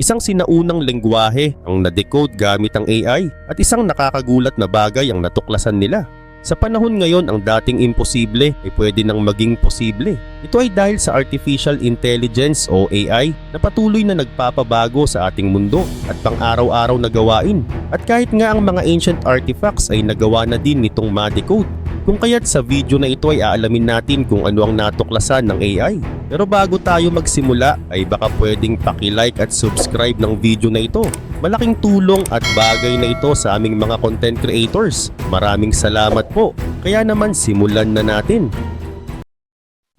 isang sinaunang lengguwahe ang na-decode gamit ang AI at isang nakakagulat na bagay ang natuklasan nila. Sa panahon ngayon ang dating imposible ay pwede nang maging posible. Ito ay dahil sa Artificial Intelligence o AI na patuloy na nagpapabago sa ating mundo at pang-araw-araw na gawain. At kahit nga ang mga ancient artifacts ay nagawa na din nitong ma-decode. Kung kaya't sa video na ito ay aalamin natin kung ano ang natuklasan ng AI. Pero bago tayo magsimula ay baka pwedeng paki-like at subscribe ng video na ito. Malaking tulong at bagay na ito sa aming mga content creators. Maraming salamat po. Kaya naman simulan na natin.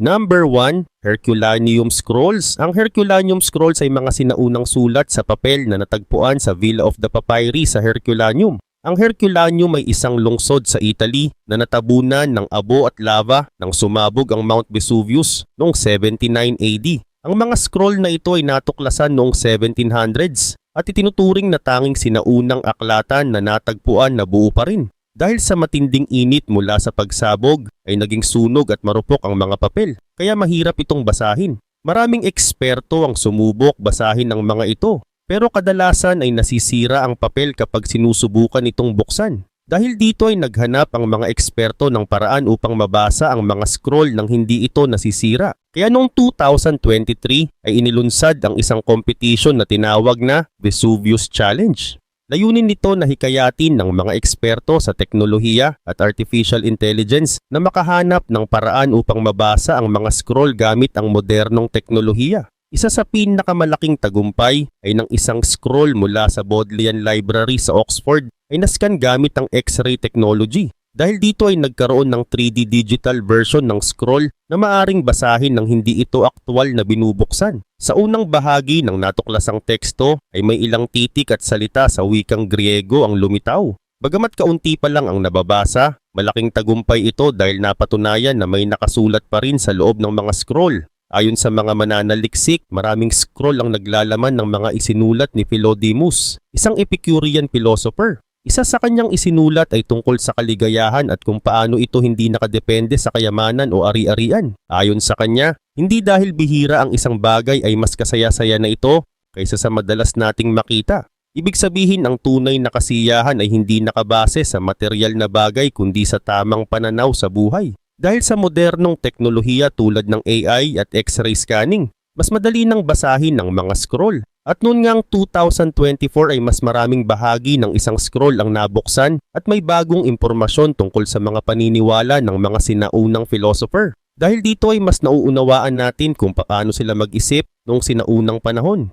Number 1, Herculaneum Scrolls. Ang Herculaneum Scrolls ay mga sinaunang sulat sa papel na natagpuan sa Villa of the Papyri sa Herculaneum. Ang Herculaneum ay isang lungsod sa Italy na natabunan ng abo at lava nang sumabog ang Mount Vesuvius noong 79 AD. Ang mga scroll na ito ay natuklasan noong 1700s at itinuturing na tanging sinaunang aklatan na natagpuan na buo pa rin. Dahil sa matinding init mula sa pagsabog ay naging sunog at marupok ang mga papel kaya mahirap itong basahin. Maraming eksperto ang sumubok basahin ang mga ito pero kadalasan ay nasisira ang papel kapag sinusubukan itong buksan. Dahil dito ay naghanap ang mga eksperto ng paraan upang mabasa ang mga scroll nang hindi ito nasisira. Kaya noong 2023 ay inilunsad ang isang competition na tinawag na Vesuvius Challenge. Layunin nito na hikayatin ng mga eksperto sa teknolohiya at artificial intelligence na makahanap ng paraan upang mabasa ang mga scroll gamit ang modernong teknolohiya. Isa sa pinakamalaking tagumpay ay ng isang scroll mula sa Bodleian Library sa Oxford ay nascan gamit ang X-ray technology. Dahil dito ay nagkaroon ng 3D digital version ng scroll na maaring basahin ng hindi ito aktwal na binubuksan. Sa unang bahagi ng natuklasang teksto ay may ilang titik at salita sa wikang Griego ang lumitaw. Bagamat kaunti pa lang ang nababasa, malaking tagumpay ito dahil napatunayan na may nakasulat pa rin sa loob ng mga scroll. Ayon sa mga mananaliksik, maraming scroll ang naglalaman ng mga isinulat ni Philodemus, isang Epicurean philosopher. Isa sa kanyang isinulat ay tungkol sa kaligayahan at kung paano ito hindi nakadepende sa kayamanan o ari-arian. Ayon sa kanya, hindi dahil bihira ang isang bagay ay mas kasaya-saya na ito kaysa sa madalas nating makita. Ibig sabihin ang tunay na kasiyahan ay hindi nakabase sa material na bagay kundi sa tamang pananaw sa buhay. Dahil sa modernong teknolohiya tulad ng AI at X-ray scanning, mas madali nang basahin ng mga scroll. At noon ngang 2024 ay mas maraming bahagi ng isang scroll ang nabuksan at may bagong impormasyon tungkol sa mga paniniwala ng mga sinaunang philosopher. Dahil dito ay mas nauunawaan natin kung paano sila mag-isip noong sinaunang panahon.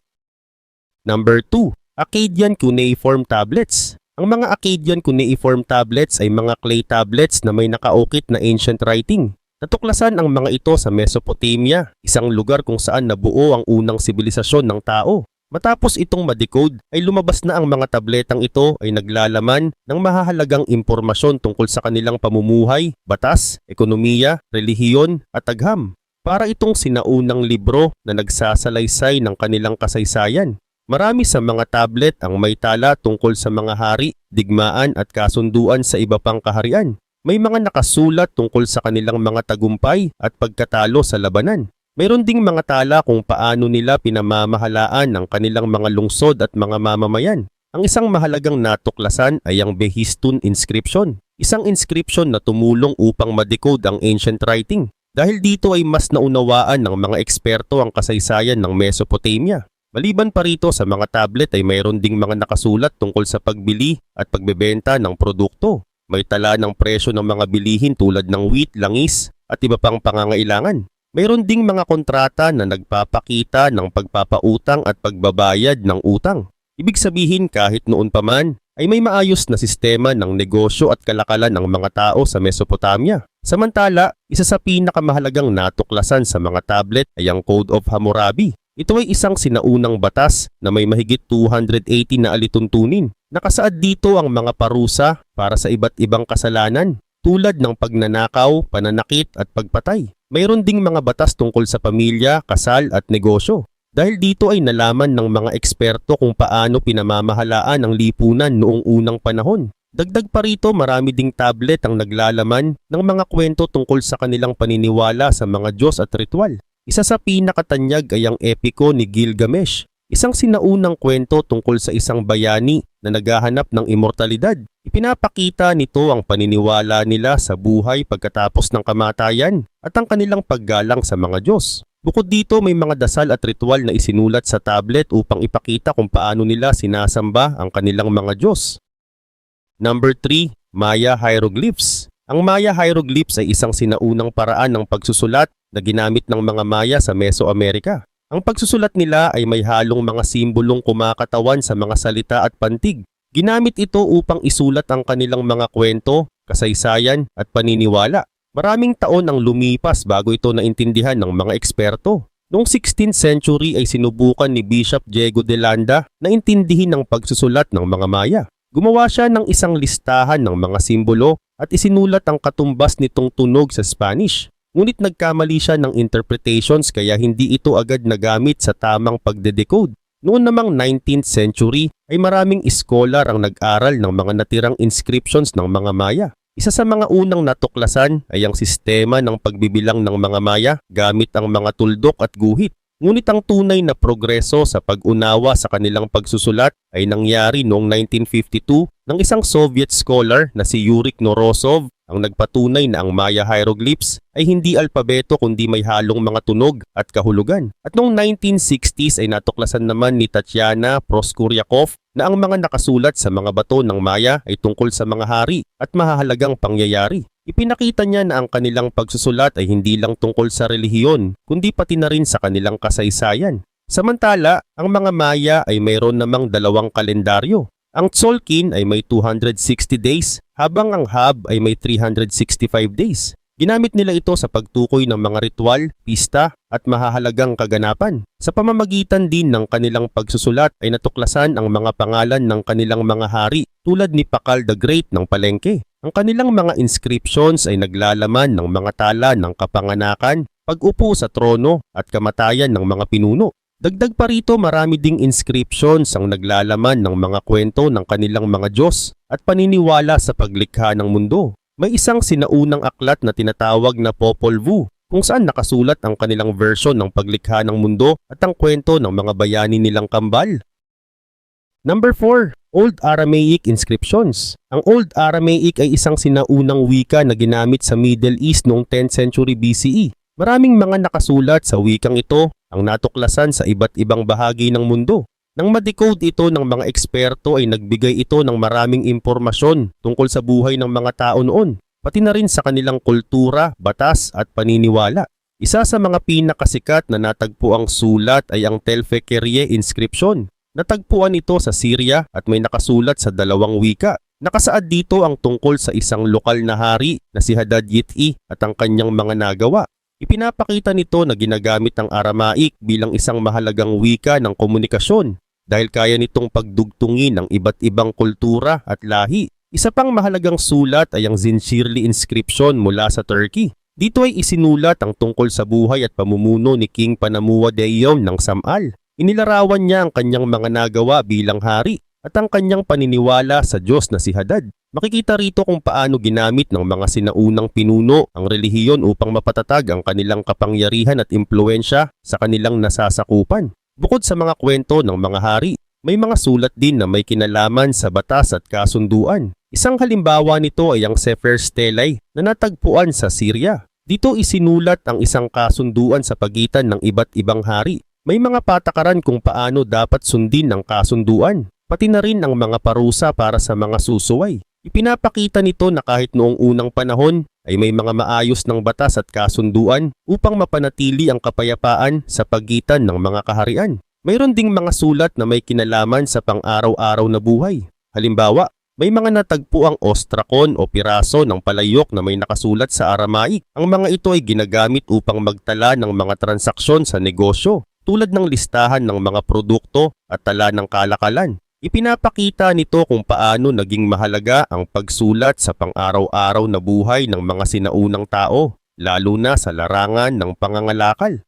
Number 2, Akkadian Cuneiform Tablets. Ang mga Akkadian cuneiform tablets ay mga clay tablets na may nakaukit na ancient writing. Natuklasan ang mga ito sa Mesopotamia, isang lugar kung saan nabuo ang unang sibilisasyon ng tao. Matapos itong ma-decode ay lumabas na ang mga tabletang ito ay naglalaman ng mahahalagang impormasyon tungkol sa kanilang pamumuhay, batas, ekonomiya, relihiyon at agham. Para itong sinaunang libro na nagsasalaysay ng kanilang kasaysayan. Marami sa mga tablet ang may tala tungkol sa mga hari, digmaan at kasunduan sa iba pang kaharian. May mga nakasulat tungkol sa kanilang mga tagumpay at pagkatalo sa labanan. Mayroon ding mga tala kung paano nila pinamamahalaan ang kanilang mga lungsod at mga mamamayan. Ang isang mahalagang natuklasan ay ang Behistun inscription, isang inscription na tumulong upang ma-decode ang ancient writing. Dahil dito ay mas naunawaan ng mga eksperto ang kasaysayan ng Mesopotamia. Maliban pa rito sa mga tablet ay mayroon ding mga nakasulat tungkol sa pagbili at pagbebenta ng produkto. May tala ng presyo ng mga bilihin tulad ng wheat, langis at iba pang pangangailangan. Mayroon ding mga kontrata na nagpapakita ng pagpapautang at pagbabayad ng utang. Ibig sabihin kahit noon pa man ay may maayos na sistema ng negosyo at kalakalan ng mga tao sa Mesopotamia. Samantala, isa sa pinakamahalagang natuklasan sa mga tablet ay ang Code of Hammurabi ito ay isang sinaunang batas na may mahigit 280 na alituntunin. Nakasaad dito ang mga parusa para sa iba't ibang kasalanan tulad ng pagnanakaw, pananakit at pagpatay. Mayroon ding mga batas tungkol sa pamilya, kasal at negosyo. Dahil dito ay nalaman ng mga eksperto kung paano pinamamahalaan ang lipunan noong unang panahon. Dagdag pa rito marami ding tablet ang naglalaman ng mga kwento tungkol sa kanilang paniniwala sa mga Diyos at ritual. Isa sa pinakatanyag ay ang epiko ni Gilgamesh. isang sinaunang kwento tungkol sa isang bayani na naghahanap ng immortalidad. Ipinapakita nito ang paniniwala nila sa buhay pagkatapos ng kamatayan at ang kanilang paggalang sa mga Diyos. Bukod dito may mga dasal at ritual na isinulat sa tablet upang ipakita kung paano nila sinasamba ang kanilang mga Diyos. Number 3, Maya Hieroglyphs. Ang Maya Hieroglyphs ay isang sinaunang paraan ng pagsusulat na ginamit ng mga Maya sa Mesoamerica. Ang pagsusulat nila ay may halong mga simbolong kumakatawan sa mga salita at pantig. Ginamit ito upang isulat ang kanilang mga kwento, kasaysayan at paniniwala. Maraming taon ang lumipas bago ito naintindihan ng mga eksperto. Noong 16th century ay sinubukan ni Bishop Diego de Landa na intindihin ang pagsusulat ng mga Maya. Gumawa siya ng isang listahan ng mga simbolo at isinulat ang katumbas nitong tunog sa Spanish. Ngunit nagkamali siya ng interpretations kaya hindi ito agad nagamit sa tamang pagde-decode. Noon namang 19th century ay maraming scholar ang nag-aral ng mga natirang inscriptions ng mga Maya. Isa sa mga unang natuklasan ay ang sistema ng pagbibilang ng mga Maya gamit ang mga tuldok at guhit. Ngunit ang tunay na progreso sa pag-unawa sa kanilang pagsusulat ay nangyari noong 1952 ng isang Soviet scholar na si Yuri Knorosov ang nagpatunay na ang Maya hieroglyphs ay hindi alpabeto kundi may halong mga tunog at kahulugan. At noong 1960s ay natuklasan naman ni Tatiana Proskuryakov na ang mga nakasulat sa mga bato ng Maya ay tungkol sa mga hari at mahahalagang pangyayari. Ipinakita niya na ang kanilang pagsusulat ay hindi lang tungkol sa relihiyon, kundi pati na rin sa kanilang kasaysayan. Samantala, ang mga Maya ay mayroon namang dalawang kalendaryo. Ang Tzolk'in ay may 260 days, habang ang Hab ay may 365 days. Ginamit nila ito sa pagtukoy ng mga ritual, pista at mahahalagang kaganapan. Sa pamamagitan din ng kanilang pagsusulat ay natuklasan ang mga pangalan ng kanilang mga hari tulad ni Pakal the Great ng Palengke. Ang kanilang mga inscriptions ay naglalaman ng mga tala ng kapanganakan, pag-upo sa trono at kamatayan ng mga pinuno. Dagdag pa rito marami ding inscriptions ang naglalaman ng mga kwento ng kanilang mga Diyos at paniniwala sa paglikha ng mundo. May isang sinaunang aklat na tinatawag na Popol Vuh kung saan nakasulat ang kanilang version ng paglikha ng mundo at ang kwento ng mga bayani nilang kambal. Number 4. Old Aramaic Inscriptions Ang Old Aramaic ay isang sinaunang wika na ginamit sa Middle East noong 10th century BCE. Maraming mga nakasulat sa wikang ito ang natuklasan sa iba't ibang bahagi ng mundo. Nang ma-decode ito ng mga eksperto ay nagbigay ito ng maraming impormasyon tungkol sa buhay ng mga tao noon, pati na rin sa kanilang kultura, batas at paniniwala. Isa sa mga pinakasikat na natagpo ang sulat ay ang Telfekerie inscription. Natagpuan ito sa Syria at may nakasulat sa dalawang wika. Nakasaad dito ang tungkol sa isang lokal na hari na si Hadad Yit'i at ang kanyang mga nagawa. Ipinapakita nito na ginagamit ang Aramaic bilang isang mahalagang wika ng komunikasyon dahil kaya nitong pagdugtungin ng iba't ibang kultura at lahi. Isa pang mahalagang sulat ay ang Zinshirli inscription mula sa Turkey. Dito ay isinulat ang tungkol sa buhay at pamumuno ni King Panamuwa Deyon ng Samal. Inilarawan niya ang kanyang mga nagawa bilang hari at ang kanyang paniniwala sa Diyos na si Hadad. Makikita rito kung paano ginamit ng mga sinaunang pinuno ang relihiyon upang mapatatag ang kanilang kapangyarihan at impluensya sa kanilang nasasakupan. Bukod sa mga kwento ng mga hari, may mga sulat din na may kinalaman sa batas at kasunduan. Isang halimbawa nito ay ang Sefer Stelai na natagpuan sa Syria. Dito isinulat ang isang kasunduan sa pagitan ng iba't ibang hari. May mga patakaran kung paano dapat sundin ang kasunduan, pati na rin ang mga parusa para sa mga susuway. Ipinapakita nito na kahit noong unang panahon ay may mga maayos ng batas at kasunduan upang mapanatili ang kapayapaan sa pagitan ng mga kaharian. Mayroon ding mga sulat na may kinalaman sa pang-araw-araw na buhay. Halimbawa, may mga natagpo ang ostrakon o piraso ng palayok na may nakasulat sa Aramaic. Ang mga ito ay ginagamit upang magtala ng mga transaksyon sa negosyo tulad ng listahan ng mga produkto at tala ng kalakalan. Ipinapakita nito kung paano naging mahalaga ang pagsulat sa pang-araw-araw na buhay ng mga sinaunang tao, lalo na sa larangan ng pangangalakal.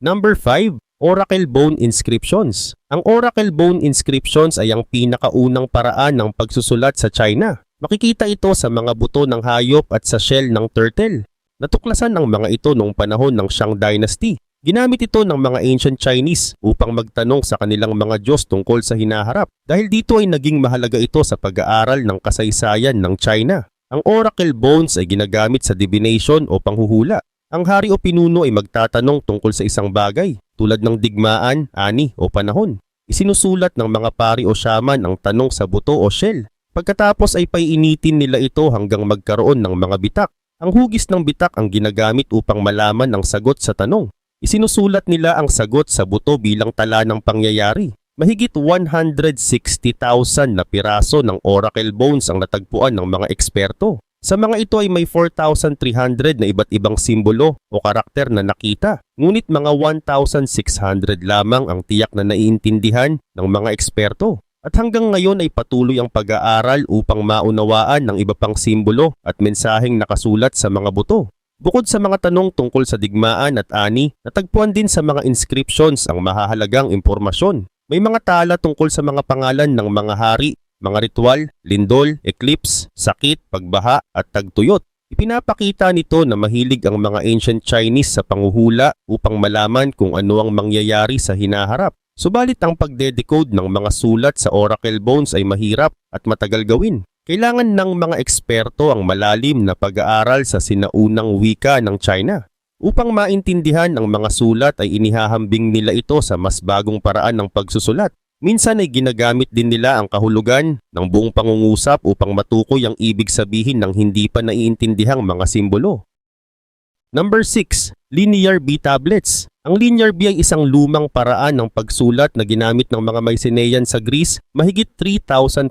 Number 5. Oracle Bone Inscriptions Ang Oracle Bone Inscriptions ay ang pinakaunang paraan ng pagsusulat sa China. Makikita ito sa mga buto ng hayop at sa shell ng turtle. Natuklasan ang mga ito noong panahon ng Shang Dynasty. Ginamit ito ng mga ancient Chinese upang magtanong sa kanilang mga Diyos tungkol sa hinaharap dahil dito ay naging mahalaga ito sa pag-aaral ng kasaysayan ng China. Ang oracle bones ay ginagamit sa divination o panghuhula. Ang hari o pinuno ay magtatanong tungkol sa isang bagay tulad ng digmaan, ani o panahon. Isinusulat ng mga pari o shaman ang tanong sa buto o shell. Pagkatapos ay paiinitin nila ito hanggang magkaroon ng mga bitak. Ang hugis ng bitak ang ginagamit upang malaman ang sagot sa tanong. Isinusulat nila ang sagot sa buto bilang tala ng pangyayari. Mahigit 160,000 na piraso ng oracle bones ang natagpuan ng mga eksperto. Sa mga ito ay may 4,300 na iba't ibang simbolo o karakter na nakita, ngunit mga 1,600 lamang ang tiyak na naiintindihan ng mga eksperto. At hanggang ngayon ay patuloy ang pag-aaral upang maunawaan ng iba pang simbolo at mensaheng nakasulat sa mga buto. Bukod sa mga tanong tungkol sa digmaan at ani, natagpuan din sa mga inscriptions ang mahahalagang impormasyon. May mga tala tungkol sa mga pangalan ng mga hari, mga ritual, lindol, eclipse, sakit, pagbaha at tagtuyot. Ipinapakita nito na mahilig ang mga ancient Chinese sa panguhula upang malaman kung ano ang mangyayari sa hinaharap. Subalit ang pagde-decode ng mga sulat sa oracle bones ay mahirap at matagal gawin. Kailangan ng mga eksperto ang malalim na pag-aaral sa sinaunang wika ng China. Upang maintindihan ang mga sulat ay inihahambing nila ito sa mas bagong paraan ng pagsusulat. Minsan ay ginagamit din nila ang kahulugan ng buong pangungusap upang matukoy ang ibig sabihin ng hindi pa naiintindihang mga simbolo. Number 6. Linear B tablets. Ang Linear B ay isang lumang paraan ng pagsulat na ginamit ng mga Mycenaean sa Greece mahigit 3,500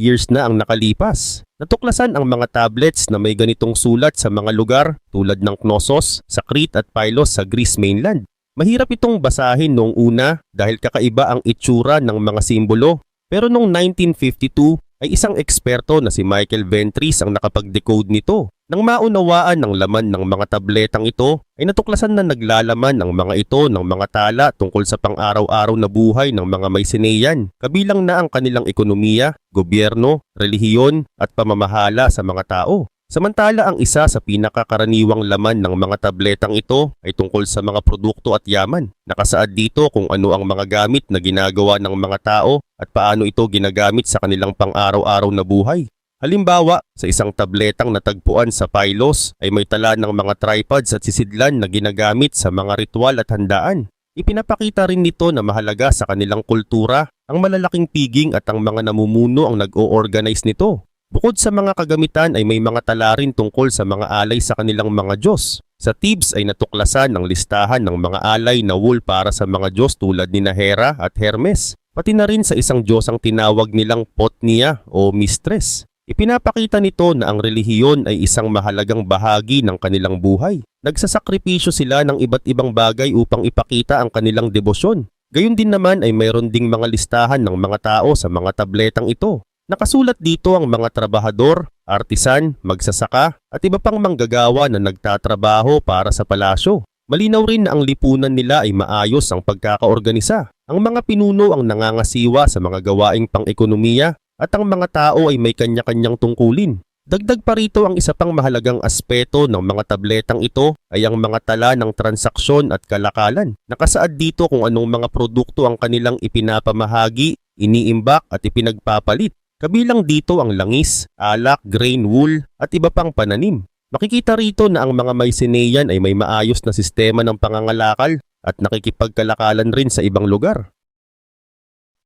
years na ang nakalipas. Natuklasan ang mga tablets na may ganitong sulat sa mga lugar tulad ng Knossos, sa Crete at Pylos sa Greece mainland. Mahirap itong basahin noong una dahil kakaiba ang itsura ng mga simbolo. Pero noong 1952 ay isang eksperto na si Michael Ventris ang nakapag-decode nito. Nang maunawaan ng laman ng mga tabletang ito, ay natuklasan na naglalaman ang mga ito ng mga tala tungkol sa pang-araw-araw na buhay ng mga Mycenaean, kabilang na ang kanilang ekonomiya, gobyerno, relihiyon at pamamahala sa mga tao. Samantala ang isa sa pinakakaraniwang laman ng mga tabletang ito ay tungkol sa mga produkto at yaman. Nakasaad dito kung ano ang mga gamit na ginagawa ng mga tao at paano ito ginagamit sa kanilang pang-araw-araw na buhay. Halimbawa, sa isang tabletang natagpuan sa Pylos ay may tala ng mga tripods at sisidlan na ginagamit sa mga ritual at handaan. Ipinapakita rin nito na mahalaga sa kanilang kultura ang malalaking piging at ang mga namumuno ang nag-o-organize nito. Bukod sa mga kagamitan ay may mga tala rin tungkol sa mga alay sa kanilang mga Diyos. Sa Thebes ay natuklasan ang listahan ng mga alay na wool para sa mga Diyos tulad ni Hera at Hermes. Pati na rin sa isang Diyos ang tinawag nilang Potnia o Mistress. Ipinapakita nito na ang relihiyon ay isang mahalagang bahagi ng kanilang buhay. Nagsasakripisyo sila ng iba't ibang bagay upang ipakita ang kanilang debosyon. Gayun din naman ay mayroon ding mga listahan ng mga tao sa mga tabletang ito. Nakasulat dito ang mga trabahador, artisan, magsasaka at iba pang manggagawa na nagtatrabaho para sa palasyo. Malinaw rin na ang lipunan nila ay maayos ang pagkakaorganisa. Ang mga pinuno ang nangangasiwa sa mga gawaing pang-ekonomiya at ang mga tao ay may kanya-kanyang tungkulin. Dagdag pa rito ang isa pang mahalagang aspeto ng mga tabletang ito ay ang mga tala ng transaksyon at kalakalan. Nakasaad dito kung anong mga produkto ang kanilang ipinapamahagi, iniimbak at ipinagpapalit. Kabilang dito ang langis, alak, grain, wool at iba pang pananim. Makikita rito na ang mga Mycenaean ay may maayos na sistema ng pangangalakal at nakikipagkalakalan rin sa ibang lugar.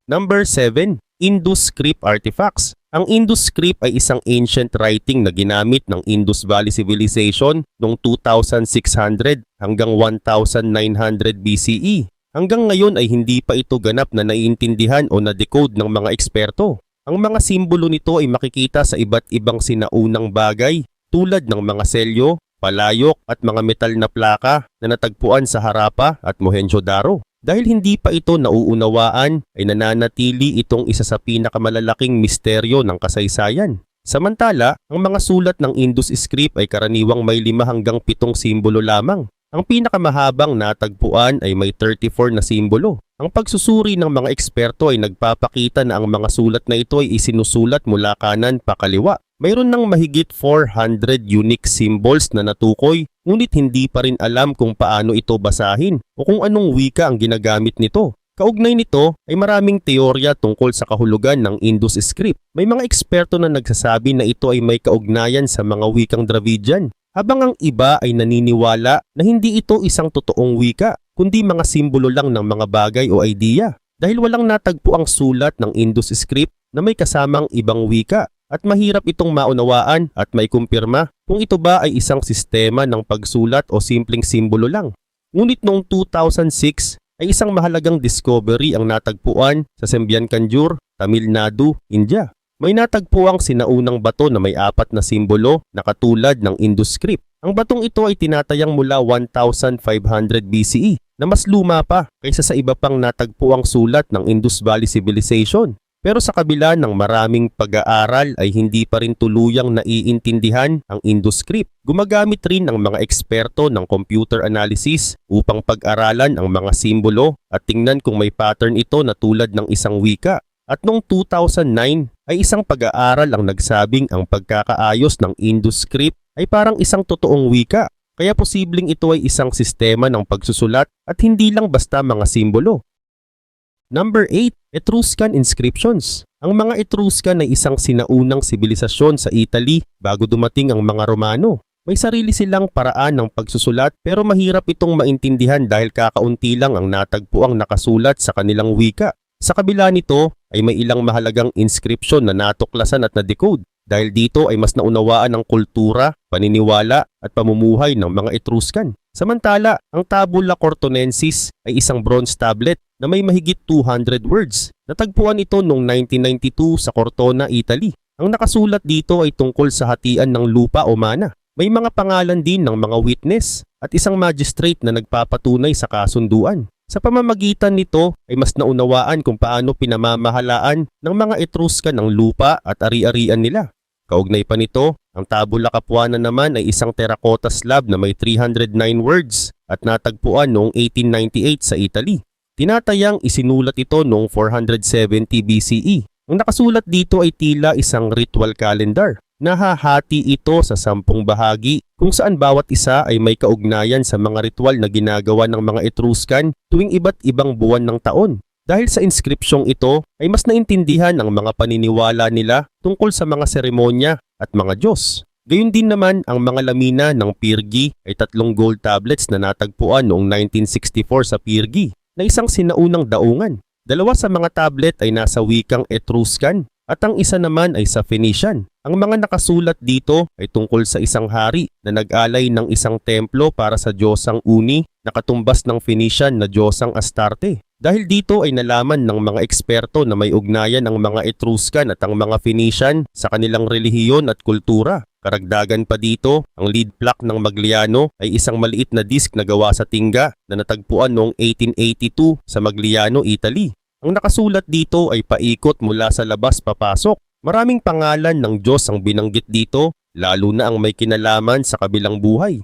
Number 7. Indus script artifacts. Ang Indus script ay isang ancient writing na ginamit ng Indus Valley Civilization noong 2600 hanggang 1900 BCE. Hanggang ngayon ay hindi pa ito ganap na naiintindihan o na-decode ng mga eksperto. Ang mga simbolo nito ay makikita sa iba't ibang sinaunang bagay tulad ng mga selyo, palayok at mga metal na plaka na natagpuan sa Harappa at Mohenjo-daro. Dahil hindi pa ito nauunawaan ay nananatili itong isa sa pinakamalalaking misteryo ng kasaysayan. Samantala, ang mga sulat ng Indus script ay karaniwang may lima hanggang pitong simbolo lamang. Ang pinakamahabang natagpuan ay may 34 na simbolo. Ang pagsusuri ng mga eksperto ay nagpapakita na ang mga sulat na ito ay isinusulat mula kanan pa kaliwa. Mayroon ng mahigit 400 unique symbols na natukoy ngunit hindi pa rin alam kung paano ito basahin o kung anong wika ang ginagamit nito. Kaugnay nito ay maraming teorya tungkol sa kahulugan ng Indus script. May mga eksperto na nagsasabi na ito ay may kaugnayan sa mga wikang Dravidian, habang ang iba ay naniniwala na hindi ito isang totoong wika, kundi mga simbolo lang ng mga bagay o idea. Dahil walang natagpo ang sulat ng Indus script na may kasamang ibang wika at mahirap itong maunawaan at may kumpirma kung ito ba ay isang sistema ng pagsulat o simpleng simbolo lang. Ngunit noong 2006 ay isang mahalagang discovery ang natagpuan sa Sembian Kanjur, Tamil Nadu, India. May natagpo ang sinaunang bato na may apat na simbolo na katulad ng Indus script. Ang batong ito ay tinatayang mula 1500 BCE na mas luma pa kaysa sa iba pang natagpuang sulat ng Indus Valley Civilization. Pero sa kabila ng maraming pag-aaral ay hindi pa rin tuluyang naiintindihan ang Indus script. Gumagamit rin ang mga eksperto ng computer analysis upang pag-aralan ang mga simbolo at tingnan kung may pattern ito na tulad ng isang wika. At noong 2009 ay isang pag-aaral ang nagsabing ang pagkakaayos ng Indus script ay parang isang totoong wika. Kaya posibleng ito ay isang sistema ng pagsusulat at hindi lang basta mga simbolo. Number 8, Etruscan inscriptions. Ang mga Etruscan ay isang sinaunang sibilisasyon sa Italy bago dumating ang mga Romano. May sarili silang paraan ng pagsusulat pero mahirap itong maintindihan dahil kakaunti lang ang natagpuang nakasulat sa kanilang wika. Sa kabila nito ay may ilang mahalagang inscription na natuklasan at na-decode. Dahil dito ay mas naunawaan ang kultura, paniniwala at pamumuhay ng mga Etruscan. Samantala, ang Tabula Cortonensis ay isang bronze tablet na may mahigit 200 words. Natagpuan ito noong 1992 sa Cortona, Italy. Ang nakasulat dito ay tungkol sa hatian ng lupa o mana. May mga pangalan din ng mga witness at isang magistrate na nagpapatunay sa kasunduan. Sa pamamagitan nito ay mas naunawaan kung paano pinamamahalaan ng mga Etruscan ang lupa at ari-arian nila. Kaugnay pa nito, ang Tabula Capuana naman ay isang terracotta slab na may 309 words at natagpuan noong 1898 sa Italy. Tinatayang isinulat ito noong 470 BCE. Ang nakasulat dito ay tila isang ritual calendar. Nahahati ito sa sampung bahagi kung saan bawat isa ay may kaugnayan sa mga ritual na ginagawa ng mga Etruscan tuwing iba't ibang buwan ng taon. Dahil sa inskripsyong ito ay mas naintindihan ang mga paniniwala nila tungkol sa mga seremonya at mga Diyos. Gayun din naman ang mga lamina ng Pirgi ay tatlong gold tablets na natagpuan noong 1964 sa Pirgi na isang sinaunang daungan. Dalawa sa mga tablet ay nasa wikang Etruscan at ang isa naman ay sa Phoenician. Ang mga nakasulat dito ay tungkol sa isang hari na nag-alay ng isang templo para sa Diyosang Uni na katumbas ng Phoenician na Diyosang Astarte. Dahil dito ay nalaman ng mga eksperto na may ugnayan ang mga Etruscan at ang mga Phoenician sa kanilang relihiyon at kultura. Karagdagan pa dito, ang lead plaque ng Magliano ay isang maliit na disk na gawa sa tingga na natagpuan noong 1882 sa Magliano, Italy. Ang nakasulat dito ay paikot mula sa labas papasok. Maraming pangalan ng Diyos ang binanggit dito, lalo na ang may kinalaman sa kabilang buhay.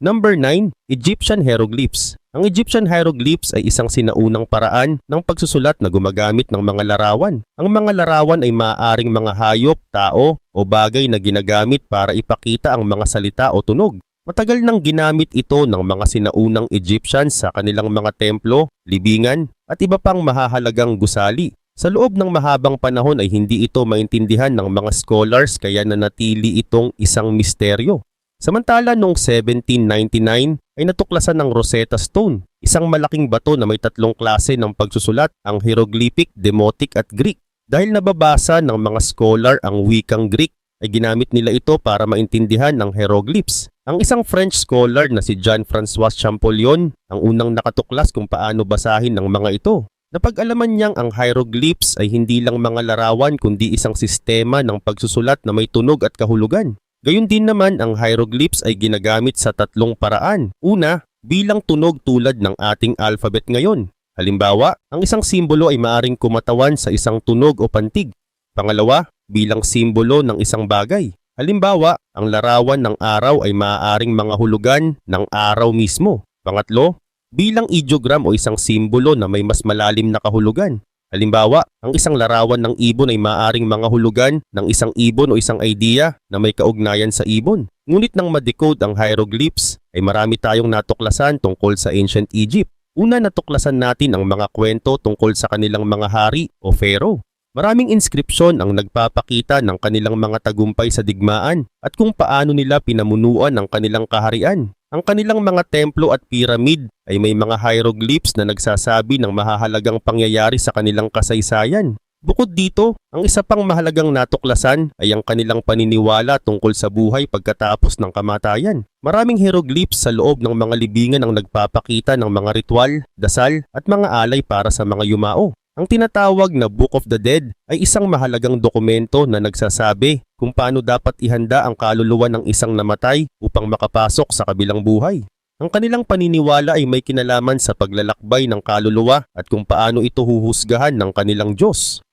Number 9, Egyptian Hieroglyphs. Ang Egyptian hieroglyphs ay isang sinaunang paraan ng pagsusulat na gumagamit ng mga larawan. Ang mga larawan ay maaaring mga hayop, tao o bagay na ginagamit para ipakita ang mga salita o tunog. Matagal nang ginamit ito ng mga sinaunang Egyptians sa kanilang mga templo, libingan at iba pang mahahalagang gusali. Sa loob ng mahabang panahon ay hindi ito maintindihan ng mga scholars kaya nanatili itong isang misteryo. Samantala noong 1799 ay natuklasan ng Rosetta Stone, isang malaking bato na may tatlong klase ng pagsusulat, ang hieroglyphic, demotic at Greek. Dahil nababasa ng mga scholar ang wikang Greek, ay ginamit nila ito para maintindihan ng hieroglyphs. Ang isang French scholar na si Jean-François Champollion ang unang nakatuklas kung paano basahin ang mga ito. Napag-alaman niyang ang hieroglyphs ay hindi lang mga larawan kundi isang sistema ng pagsusulat na may tunog at kahulugan. Gayun din naman ang hieroglyphs ay ginagamit sa tatlong paraan. Una, bilang tunog tulad ng ating alphabet ngayon. Halimbawa, ang isang simbolo ay maaring kumatawan sa isang tunog o pantig. Pangalawa, bilang simbolo ng isang bagay. Halimbawa, ang larawan ng araw ay maaaring mga hulugan ng araw mismo. Pangatlo, bilang ideogram o isang simbolo na may mas malalim na kahulugan. Halimbawa, ang isang larawan ng ibon ay maaring mga hulugan ng isang ibon o isang idea na may kaugnayan sa ibon. Ngunit nang ma-decode ang hieroglyphs ay marami tayong natuklasan tungkol sa ancient Egypt. Una natuklasan natin ang mga kwento tungkol sa kanilang mga hari o pharaoh. Maraming inskripsyon ang nagpapakita ng kanilang mga tagumpay sa digmaan at kung paano nila pinamunuan ang kanilang kaharian. Ang kanilang mga templo at piramid ay may mga hieroglyphs na nagsasabi ng mahahalagang pangyayari sa kanilang kasaysayan. Bukod dito, ang isa pang mahalagang natuklasan ay ang kanilang paniniwala tungkol sa buhay pagkatapos ng kamatayan. Maraming hieroglyphs sa loob ng mga libingan ang nagpapakita ng mga ritual, dasal at mga alay para sa mga yumao. Ang tinatawag na Book of the Dead ay isang mahalagang dokumento na nagsasabi kung paano dapat ihanda ang kaluluwa ng isang namatay upang makapasok sa kabilang buhay. Ang kanilang paniniwala ay may kinalaman sa paglalakbay ng kaluluwa at kung paano ito huhusgahan ng kanilang Diyos.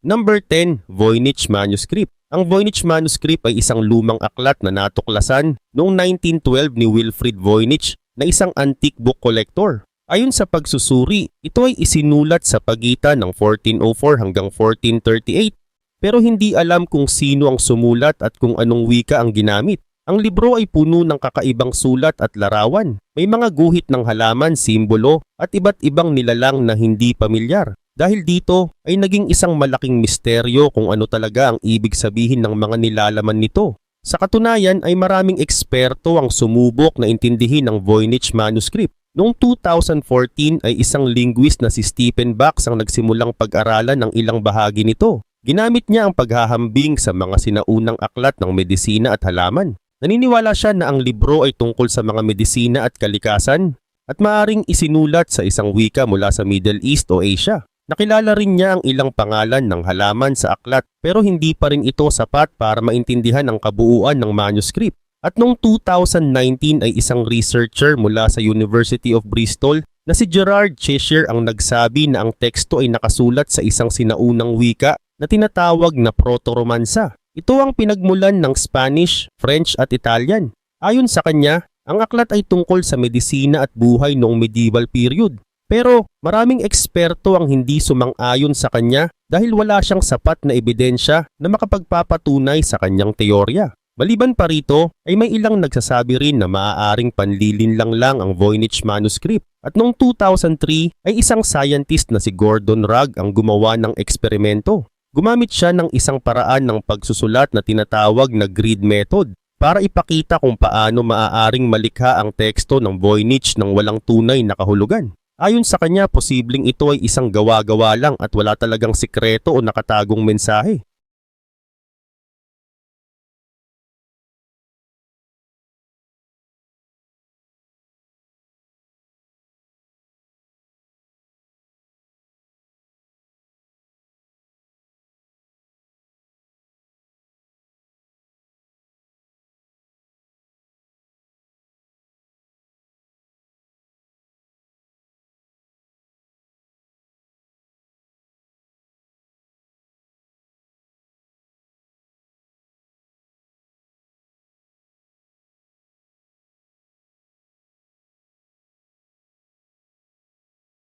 Number 10, Voynich Manuscript. Ang Voynich Manuscript ay isang lumang aklat na natuklasan noong 1912 ni Wilfrid Voynich na isang antique book collector. Ayon sa pagsusuri, ito ay isinulat sa pagitan ng 1404 hanggang 1438 pero hindi alam kung sino ang sumulat at kung anong wika ang ginamit. Ang libro ay puno ng kakaibang sulat at larawan. May mga guhit ng halaman, simbolo at iba't ibang nilalang na hindi pamilyar. Dahil dito ay naging isang malaking misteryo kung ano talaga ang ibig sabihin ng mga nilalaman nito. Sa katunayan ay maraming eksperto ang sumubok na intindihin ang Voynich manuscript. Noong 2014 ay isang linguist na si Stephen Bax ang nagsimulang pag-aralan ng ilang bahagi nito. Ginamit niya ang paghahambing sa mga sinaunang aklat ng medisina at halaman. Naniniwala siya na ang libro ay tungkol sa mga medisina at kalikasan at maaring isinulat sa isang wika mula sa Middle East o Asia. Nakilala rin niya ang ilang pangalan ng halaman sa aklat pero hindi pa rin ito sapat para maintindihan ang kabuuan ng manuscript. At noong 2019 ay isang researcher mula sa University of Bristol na si Gerard Cheshire ang nagsabi na ang teksto ay nakasulat sa isang sinaunang wika na tinatawag na Proto-Romansa. Ito ang pinagmulan ng Spanish, French at Italian. Ayon sa kanya, ang aklat ay tungkol sa medisina at buhay noong medieval period. Pero maraming eksperto ang hindi sumang-ayon sa kanya dahil wala siyang sapat na ebidensya na makapagpapatunay sa kanyang teorya. Maliban pa rito ay may ilang nagsasabi rin na maaaring panlilinlang lang ang Voynich manuscript. At noong 2003 ay isang scientist na si Gordon Rugg ang gumawa ng eksperimento. Gumamit siya ng isang paraan ng pagsusulat na tinatawag na grid method para ipakita kung paano maaaring malikha ang teksto ng Voynich ng walang tunay na kahulugan. Ayon sa kanya, posibleng ito ay isang gawa-gawa lang at wala talagang sikreto o nakatagong mensahe.